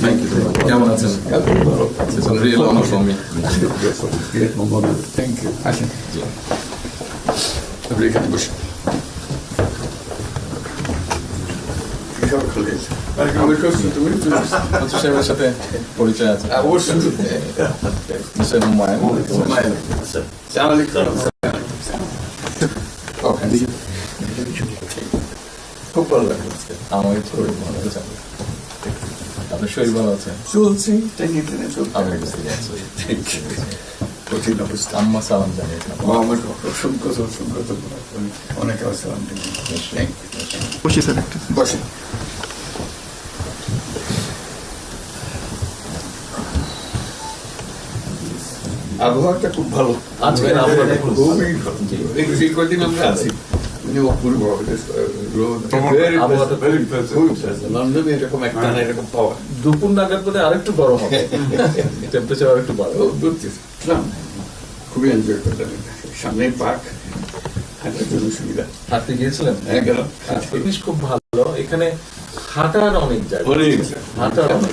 Thank you. Coming it's Thank you. A খুব ভালো আজকে। শরীর ভালো আছে আপনার শরীর ভালো আছে? চলছি টেনে টেনে চলছে আমি বুঝতে পারছি কঠিন অবস্থা। আম্মা সালাম জানিয়েছেন আমার অসংখ্য অসংখ্য অনেক আসসালাম থ্যাংক স্যার একটু। বসে। আবহাওয়াটা খুব ভালো। আজকের আবহাওয়াটা খুব ভালো। কদিন আমরা আছি। মানে অপূর্ব লন্ডনে এরকম একটা না এরকম পাওয়া দুপুর নাগাদ বোধহয় আরেকটু গরম হবে টেম্পারেচার আরেকটু বাড়বে খুবই এনজয় করলাম। সামনে পার্ক হাঁটার জন্য সুবিধা হাঁটতে গিয়েছিলেন হ্যাঁ গেলাম জিনিস খুব ভালো এখানে হাঁটার অনেক জায়গা হাঁটার অনেক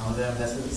আমাদের অ্যাম্বাসেডর